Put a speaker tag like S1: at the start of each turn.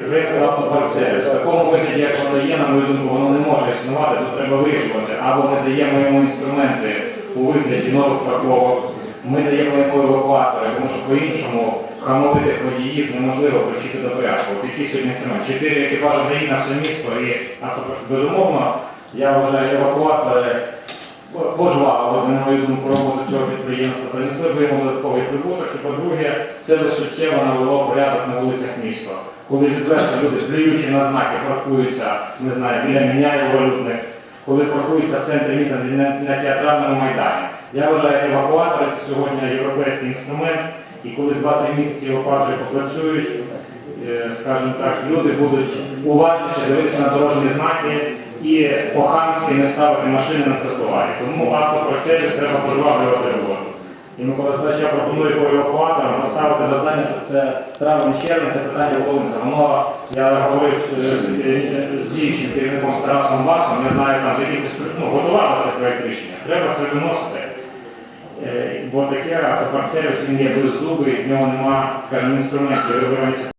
S1: Автопарцель. В такому вигляді, як воно є, на мою думку, воно не може існувати, тут треба вирішувати. Або ми даємо йому інструменти у вигляді нових парковок, ми даємо йому евакуатори, тому що по-іншому хамовитих водіїв неможливо привчити до порядку. От які сьогодні інструменти. Чотири екіпажі дають на все місто і. Безумовно, я вважаю, евакуатори пожвавили, на мою думку, роботу цього підприємства, принесли б йому додатковий прибуток. І по-друге, це би суттєво навело порядок на вулицях міста. Коли відверто люди, плюючи на знаки, паркуються, не знаю, біля міняїв валютних, коли паркуються в центрі міста на, на театральному майдані. Я вважаю, евакуатори це сьогодні європейський інструмент, і коли 2-3 місяці евакуатори попрацюють, е, скажімо так, люди будуть уважніше дивитися на дорожні знаки і по-хамськи не ставити машини на тротуарі. Тому автопроцесію треба пожвавлювати роботу. І Микола Стач, я пропоную по евакуаторам поставити завдання, що це травень червень, це питання вулиця. Воно, я говорив е, з, е, з діючим керівником з Тарасом Басом, не знаю, там якихось ну, готувалося проєкт рішення. Треба це виносити. Е, Бо таке автопарцель, він є беззубий, в нього немає, скажімо, інструментів